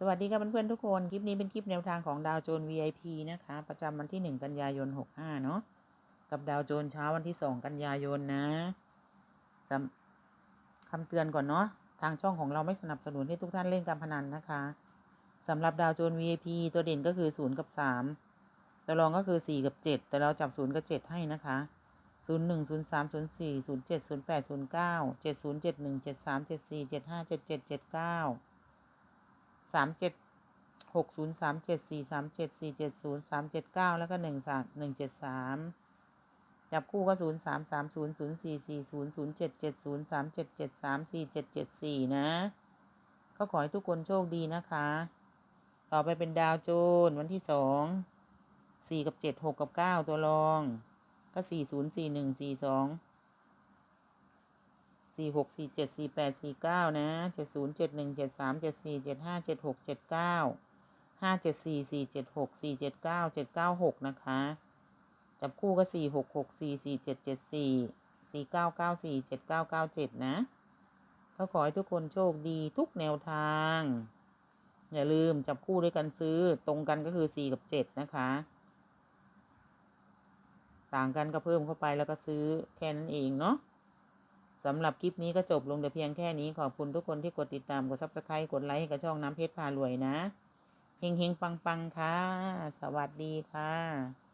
สวัสดีครับเพื่อนๆทุกคน คลิปนี้เป็นคลิปแนวทางของดาวโจน VIP นะคะ ประจำวันที่ 1 กันยายน 65 เนาะกับดาวโจนเช้าวันที่ 2 กันยายนนะคำเตือนก่อนเนาะทางช่องของเราไม่สนับสนุนให้ทุกท่านเล่นการพนันนะคะสำหรับดาวโจน VIP ตัวเด่นก็คือ 0 กับ 3 ตัวรองก็คือ 4 กับ 7 แต่เราจับ 0 กับ 7 ให้นะคะ 0 1 0 3 0 4 0 7 0 8 0 9 7 0 7 1 7 3 7 4 7 5 7 7 7 9 สามเจ็ดหกศูนย์สามเจ็ดสี่สามเจ็ดสี่เจ็ดศูนย์สามเจ็ดเก้าแล้วก็หนึ่งสามหนึ่งเจ็ดสามจับคู่ก็ศูนย์สามสามศูนย์ศูนย์สี่สี่ศูนย์ศูนย์เจ็ดเจ็ดศูนย์สามเจ็ดเจ็ดสามสี่เจ็ดเจ็ดสี่นะ ก็ขอให้ทุกคนโชคดีนะคะ ต่อไปเป็นดาวโจนวันที่สองสี่กับเจ็ดหกกับเก้าตัวรอง ก็สี่ศูนย์สี่หนึ่งสี่สอง สี่หกสี่เจ็ดสี่แปดสี่เก้านะเจ็ดศูนย์เจ็ดหนึ่งเจ็ดสามเจ็ดสี่เจ็ดห้าเจ็ดหกเจ็ดเก้าห้าเจ็ดสี่สี่เจ็ดหกสี่เจ็ดเก้าเจ็ดเก้าหกนะคะ จับคู่ก็สี่หกหกสี่สี่เจ็ดเจ็ดสี่สี่เก้าเก้าสี่เจ็ดเก้าเก้าเจ็ดนะก็ขอให้ทุกคนโชคดีทุกแนวทาง อย่าลืมจับคู่ด้วยกันซื้อตรงกันก็คือสี่กับเจ็ดนะคะ ต่างกันก็เพิ่มเข้าไปแล้วก็ซื้อแค่นั้นเองเนาะ สำหรับคลิปนี้ก็จบลงแต่เพียงแค่นี้ขอบคุณทุกคนที่กดติดตาม กดซับสไครต์กดไลค์ให้กับช่องน้ำเพชรพารวยนะ เฮงเฮงปังปังค่ะ สวัสดีค่ะ